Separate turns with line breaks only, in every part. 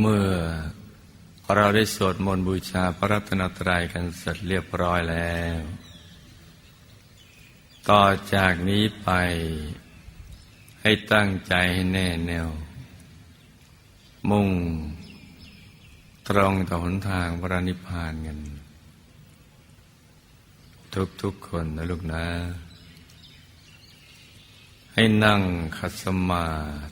เมื่อเราได้สวดมนต์บูชาพระรัตนตรัยกันเสร็จเรียบร้อยแล้ว ต่อจากนี้ไปให้ตั้งใจให้แน่แน่ว มุ่ง ตรงต่อหนทางพระนิพพานกัน ทุกๆคนนะลูกนะ ให้นั่งขัดสมาธิ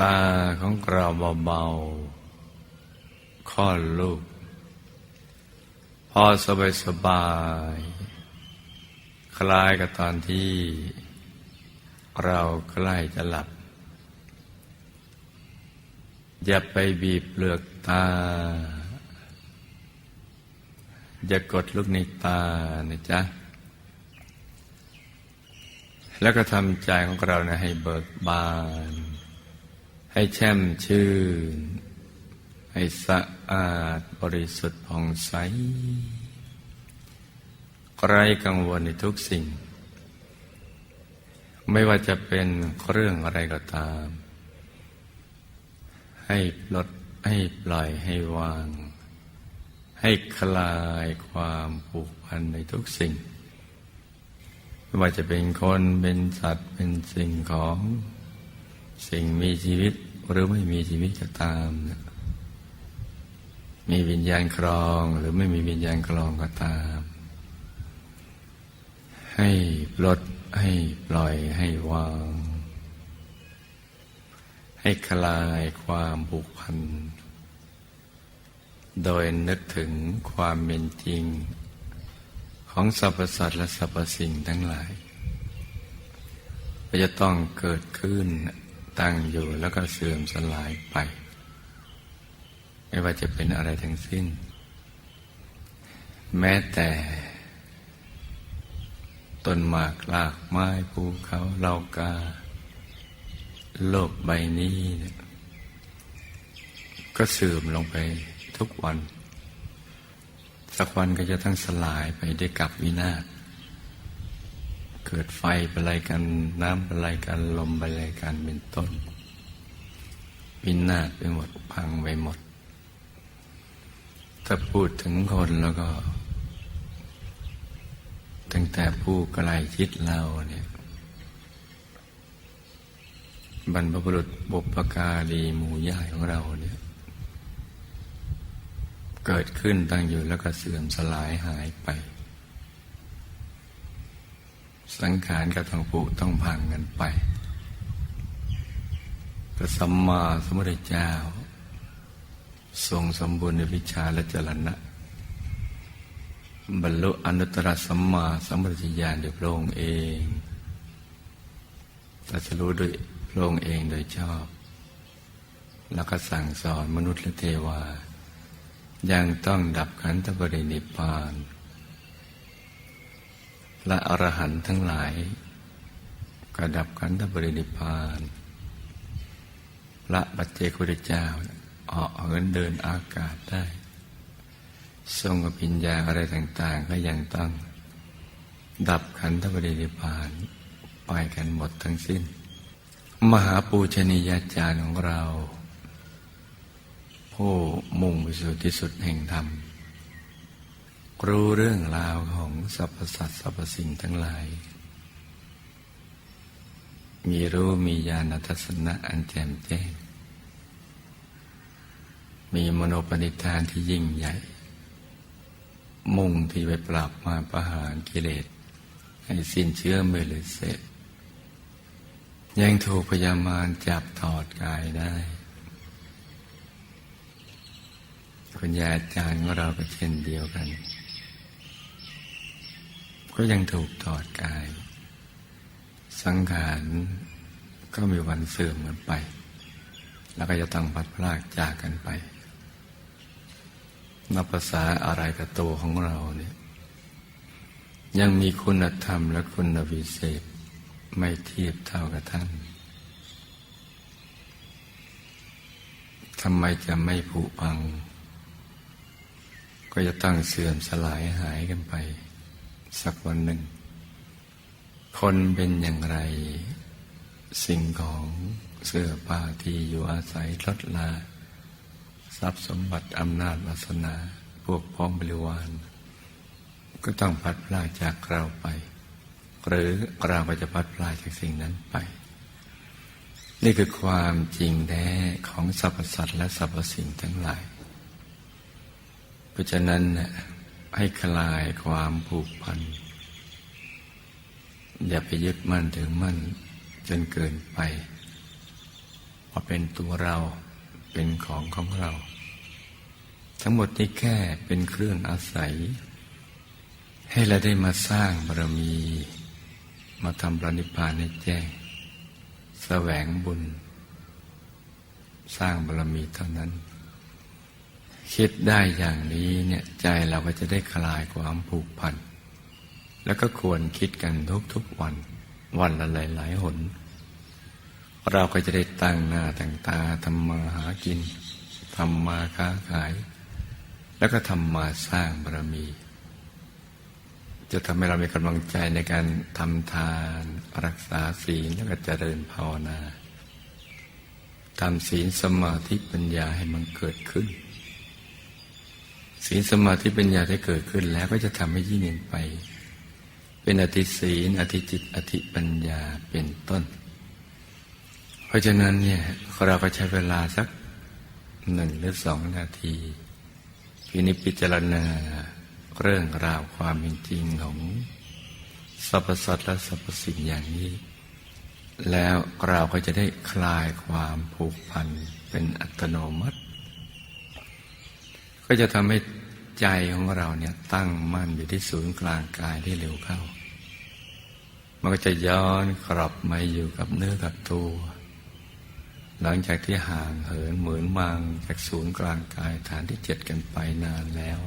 ตาของเราเบาๆค่อนลูก พอสบายสบาย คล้ายกับตอนที่ เราใกล้จะหลับ อย่าไปบีบเปลือกตา อย่ากดลูกในตานะจ๊ะแล้วก็ทำใจของเรานะให้เบิกบาน ให้แช่มชื่น ให้สะอาดบริสุทธิ์ผ่องใสไร้กังวลในทุกสิ่ง ไม่ว่าจะเป็นเรื่องอะไรก็ตาม ให้ลดให้ปล่อยให้วาง ให้คลายความผูกพันในทุกสิ่ง ไม่ว่าจะเป็นคนเป็นสัตว์เป็นสิ่งของ สิ่งมีชีวิตหรือไม่มีชีวิตก็ตาม มีวิญญาณครองหรือไม่มีวิญญาณครองก็ตาม ให้ปลดให้ปล่อยให้วาง ให้คลายความผูกพัน โดยนึกถึงความเป็นจริง ของสรรพสัตว์และสรรพสิ่งทั้งหลายจะต้องเกิดขึ้น ตั้งอยู่แล้วก็เสื่อมสลายไป ไม่ว่าจะเป็นอะไรทั้งสิ้น แม้แต่ ต้นหมากลากไม้ภูเขาเหล่ากา โลกใบนี้นก็เสื่อมลงไปทุกวัน สักวันก็จะทั้งสลายไปได้วยกับวินาศ กิดไฟไปอะไรกัน น้ำไปอะไรกัน ลมไปอะไรกันเป็นต้นวินาศไปหมดพังไปหมด ถ้าพูดถึงคนแล้วก็ ตั้งแต่ผู้ไกลชิดเราเนี่ยบรรพบุรุษบุปการีหมู่ย่ายของเราเนี่ย เกิดขึ้นตั้งอยู่แล้วก็เสื่อมสลายหายไป สังขารก็ต้องผุต้องพังกันไปพระสัมมาสัมพุทธเจ้า ทรงสมบูรณ์ในวิชาและจรณะ บรรลุอนุตตรสัมมาสัมพุทธญาณโดยพระองค์เองตรัสรู้โดยพระองค์เองโดยชอบ แล้วก็สั่งสอนมนุษย์และเทวายังต้องดับขันธปรินิพพาน และอรหันต์ทั้งหลายก็ดับขันธปรินิพพานพระบัจเจกุฎเจ้าออกเหินเดินอากาศได้ ทรงกับปิญญาอะไรต่าง ๆ ก็ยังต้อง ดับขันธปรินิพานไปกันหมดทั้งสิ้น มหาปูชนียาจารย์ของเรา ผู้มุ่งไปสู่ที่สุดแห่งธรรม รู้เรื่องราวของสรรพสัตว์สรรพสิ่งทั้งหลาย มีรู้มีญาณทัศนะอันแจ่มแจ้ง มีมโนปณิธานที่ยิ่งใหญ่ มุ่งที่ไปปราบมาประหารกิเลส ให้สิ้นเชื้อม่เหลือเศษยังถูกพยามารจับถอดกายได้คุณยาอาจารย์ของเราก็เช่นเดียวกัน ก็ยังถูกถอดกาย สังขารก็มีวันเสื่อมกันไป แล้วก็จะต้องพัดพลากจากกันไปนับภาษาอะไรกับตัวของเราเนี่ยยังมีคุณธรรมและคุณวิเศษไม่เทียบเท่ากับท่านทำไมจะไม่ผุพัง ก็จะตั้งเสื่อมสลายหายกันไป สักวันหนึ่ง คนเป็นอย่างไร สิ่งของเสื้อผ้าที่อยู่อาศัยลดลา ทรัพย์สมบัติอำนาจวาสนา พวกพ้องบริวาร ก็ต้องพัดพลาจากเราไป หรือเราก็จะพัดพลาจากสิ่งนั้นไป นี่คือความจริงแท้ของสรรพสัตว์และสรรพสิ่งทั้งหลาย เพราะฉะนั้น ให้คลายความผูกพัน อย่าไปยึดมั่นถึงมั่นจนเกินไปว่าเป็นตัวเราเป็นของของเรา ทั้งหมดนี้แค่เป็นเครื่องอาศัย ให้เราได้มาสร้างบารมี มาทำปณิพานให้แจ้งแสวงบุญ สร้างบารมีเท่านั้น คิดได้อย่างนี้เนี่ยใจเราก็จะได้คลายความผูกพัน แล้วก็ควรคิดกันทุกๆวัน วันละหลายๆหน เราก็จะได้ตั้งหน้าตั้งตาทำมาหากินทำมาค้าขาย แล้วก็ทำมาสร้างบารมี จะทำให้เรามีกำลังใจในการทำทานรักษาศีลแล้วก็เจริญภาวนาทำศีลสมาธิปัญญาให้มันเกิดขึ้น ศีลสมาธิปัญญาที่เกิดขึ้นแล้วก็จะทำให้ยิ่งเนไป เป็นอธิศีลอธิจิต อธิปัญญาเป็นต้น เพราะฉะนั้นเนี่ยเราก็ใช้เวลาสักหนึ่งหรือสองนาทีพินิจพิจารณาเรื่องราวความเป็นจริงของสรรพสัตว์และสรรพสิ่งอย่างนี้ แล้วเราก็จะได้คลายความผูกพันเป็นอัตโนมัติ ก็จะทำให้ใจของเราเนี่ยตั้งมั่นอยู่ที่ศูนย์กลางกายได้เร็วเข้า มันก็จะย้อนกลับมาอยู่กับเนื้อกับตัว หลังจากที่ห่างเหินเหมือนมางจากศูนย์กลางกายฐานที่เจ็ดกันไปนานแล้ว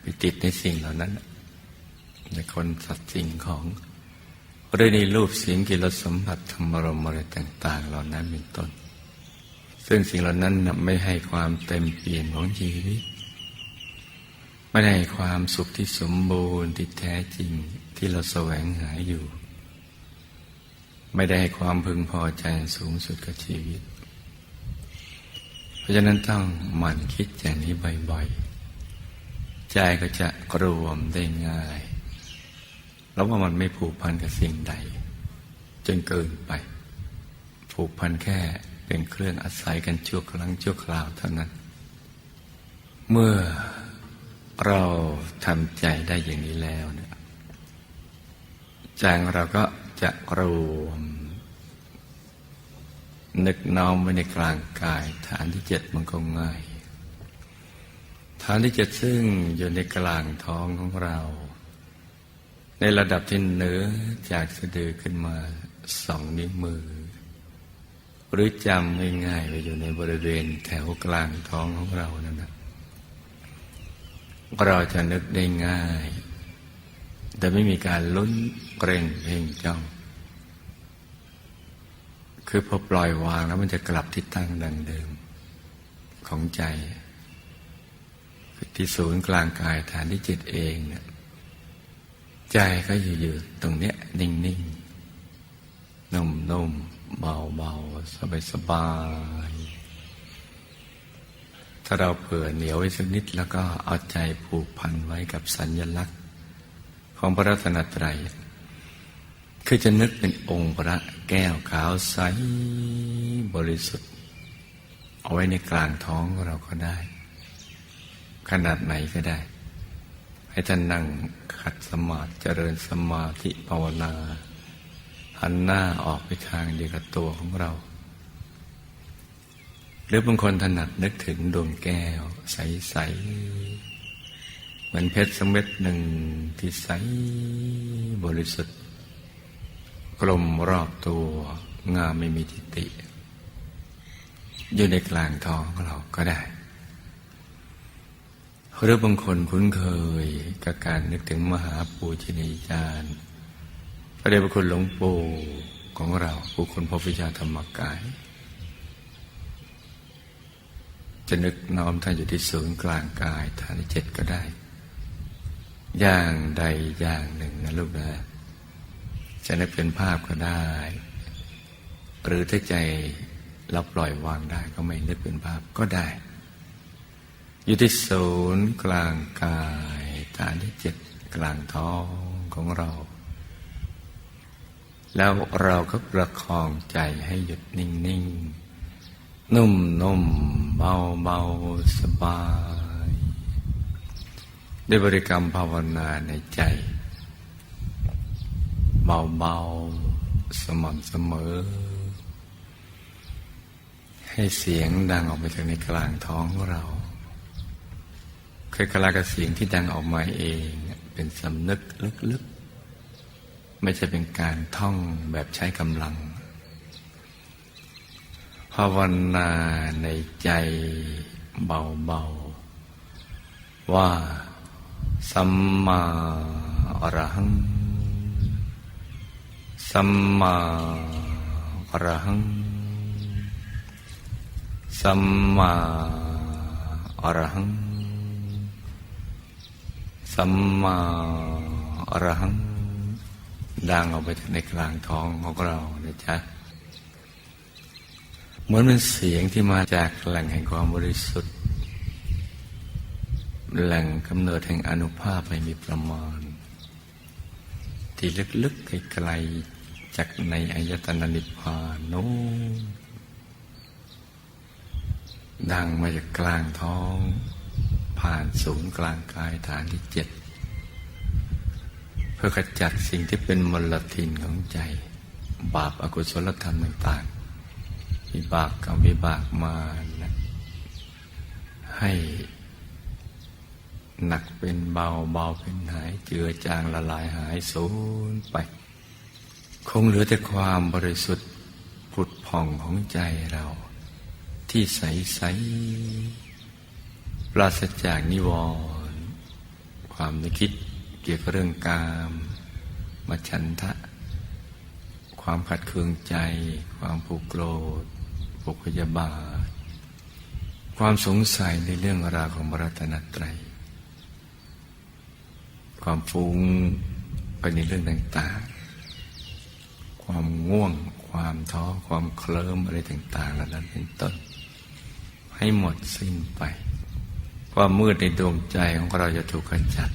ไปติดในสิ่งเหล่านั้น ในคนสัตว์สิ่งของเรื่องในรูปเสียงกิรสมบัติธรรมรมอะไรต่าง ๆ เหล่านั้นเป็นต้น ซึ่งสิ่งเหล่านั้นไม่ให้ความเต็มเปลี่ยนของชีวิต ไม่ได้ความสุขที่สมบูรณ์ที่แท้จริงที่เราแสวงหาอยู่ ไม่ได้ให้ความพึงพอใจสูงสุดกับชีวิต เพราะฉะนั้นต้องหมั่นคิดอย่างนี้บ่อยๆ ใจก็จะรวมได้ง่าย แล้วว่ามันไม่ผูกพันกับสิ่งใด จนเกินไป ผูกพันแค่ เป็นเครื่องอาศัยกันชั่วครั้งชั่วคราวเท่านั้น เมื่อเราทำใจได้อย่างนี้แล้วเนี่ยใจงเราก็จะรวม นึกน้อมไว้ในกลางกาย ฐานที่เจ็ดมันก็ง่าย ฐานที่เจ็ดซึ่งอยู่ในกลางท้องของเรา ในระดับที่เหนือจากสะดือขึ้นมาสองนิ้วมือ หรือจำง่ายๆไปอยู่ในบริเวณแถวกลางท้องของเรานั่นนะเราจะนึกได้ง่าย แต่ไม่มีการลุ้นเกรงเพ่งจ้องคือพอปล่อยวางแล้วมันจะกลับที่ตั้งดังเดิมของใจที่ศูนย์กลางกายฐานที่จิตเองเนี่ยใจก็อยู่อยู่ตรงเนี้ยนิ่งๆนุ่มๆ เบาๆ สบายๆ ถ้าเราเผื่อเหนียวไว้สักนิดแล้วก็เอาใจผูกพันไว้กับสัญญลักษณ์ ของพระรัตนตรัย คือจะนึกเป็นองค์พระแก้วขาวใสบริสุทธิ์ เอาไว้ในกลางท้องเราก็ได้ ขนาดไหนก็ได้ ให้ท่านนั่งขัดสมาธิเจริญสมาธิภาวนา หันหน้าออกไปทางเดียวกับตัวของเรา หรือบางคนถนัดนึกถึงดวงแก้ว ใส ๆ เหมือนเพชรสมเม็ดหนึ่งที่ใสบริสุทธิ์ กลมรอบตัวงามไม่มีทิฏฐิอยู่ในกลางท้องของเราก็ได้หรือบางคนคุ้นเคยกับการนึกถึงมหาปูชนียาจารย์ พระเดชพระคุณหลวงปู่ของเราผู้คนพบวิชาธรรมกาย จะนึกน้อมท่านอยู่ที่ศูนย์กลางกายฐานที่เจ็ดก็ได้ อย่างใดอย่างหนึ่งนะลูกนะจะนึกเป็นภาพก็ได้ หรือถ้าใจเราปล่อยวางได้ก็ไม่นึกเป็นภาพก็ได้ อยู่ที่ศูนย์กลางกายฐานที่เจ็ดกลางท้องของเรา แล้วเราก็ประคองใจให้หยุดนิ่ง ๆ นุ่ม ๆ เบา ๆ สบาย ด้วยบริกรรมภาวนาในใจ เบา ๆ สม่ำเสมอ ให้เสียงดังออกไปจากในกลางท้องของเราเคยกลากับเสียงที่ดังออกมาเอง เป็นสำนึกลึก ๆ ไม่ใช่เป็นการท่องแบบใช้กำลัง ภาวนาในใจเบาๆ ว่าสัมมาอรหัง สัมมาอรหัง สัมมาอรหัง สัมมาอรหัง ดังออกไปจากในกลางท้องของเรานะจ๊ะเหมือนเป็นเสียงที่มาจากแหล่งแห่งความบริสุทธิ์ แหล่งกำเนิดแห่งอนุภาพไม่มีประมาณ ที่ลึกๆไกลๆจากในอายตนะนิพพานโน้ดังมาจากกลางท้อง ผ่านศูนย์กลางกายฐานที่เจ็ด เพื่อขจัดสิ่งที่เป็นมลทินของใจ บาปอากุศลธรรมต่างๆวิบากกรรมวิบากมานะให้หนักเป็นเบาเบาเป็นหาย เจือจางละลายหายสูญไป คงเหลือแต่ความบริสุทธิ์ผุดผ่องของใจเรา ที่ใสใสปราศจากนิวรณ์ความนึกคิด กี่ยวกับเรื่องกามมาฉันทะ ความขัดเคืองใจ ความผูกโกรธผูกพยาบาท ความสงสัยในเรื่องราวของบรัตนตรัย ความฟุ้งไปในเรื่องต่างๆ ความง่วง ความท้อ ความเคลิ้มอะไรต่างๆเหล่านั้นเป็นต้น ให้หมดสิ้นไป ความมืดในดวงใจของเราจะถูกขจัด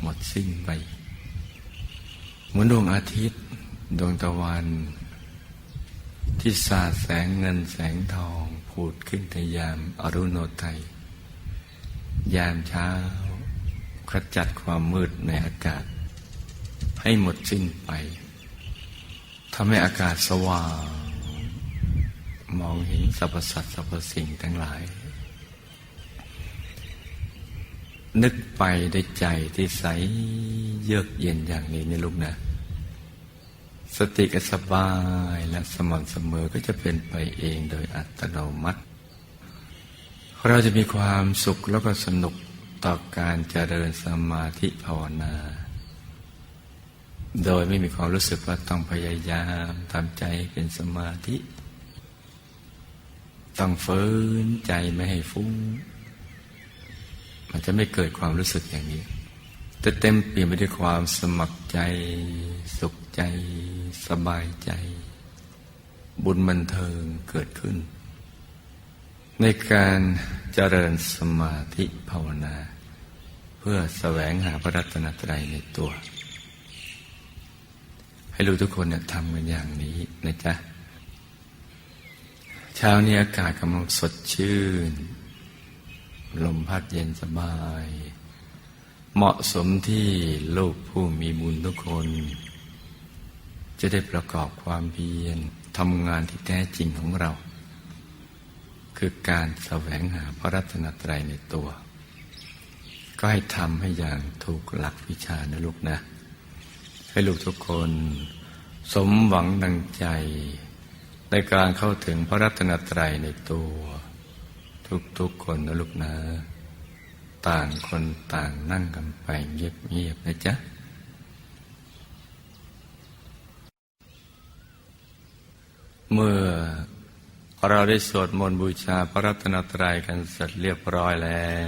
หมดสิ้นไป เหมือนดวงอาทิตย์ ดวงตะวัน ที่สาดแสงเงินแสงทองผูดขึ้นในยามอรุณโนไทย ยามเช้าขจัดความมืดในอากาศ ให้หมดสิ้นไปทำให้อากาศสว่าง มองเห็นสรรพสัตว์สรรพสิ่งทั้งหลาย นึกไปได้ใจที่ใสเยือกเย็นอย่างนี้นี่ลูกนะ สติก็สบายและสม่ำเสมอก็จะเป็นไปเองโดยอัตโนมัติ เราจะมีความสุขแล้วก็สนุกต่อการเจริญสมาธิภาวนา โดยไม่มีความรู้สึกว่าต้องพยายามทำใจเป็นสมาธิ ต้องฝืนใจไม่ให้ฟุ้ง มันจะไม่เกิดความรู้สึกอย่างนี้ แต่เต็มเปลี่ยนไปด้วยความสมัครใจ สุขใจ สบายใจ บุญบันเทิงเกิดขึ้น ในการเจริญสมาธิภาวนา เพื่อแสวงหาพระรัตนตรัยในตัว ให้รู้ทุกคนเนี่ยทำกันอย่างนี้นะจ๊ะเช้านี้อากาศกำลังสดชื่น ลมพัดเย็นสบาย เหมาะสมที่ลูกผู้มีบุญทุกคน จะได้ประกอบความเพียรทำงานที่แท้จริงของเรา คือการแสวงหาพระรัตนตรัยในตัว ก็ให้ทำให้อย่างถูกหลักวิชานะลูกนะ ให้ลูกทุกคน สมหวังดังใจในการเข้าถึงพระรัตนตรัยในตัว ทุกๆคนนะลูกนะ ต่างคนต่างนั่งกันไปเงียบๆนะจ๊ะเมื่อเราได้สวดมนต์บูชาพระรัตนตรัยกันเสร็จเรียบร้อยแล้ว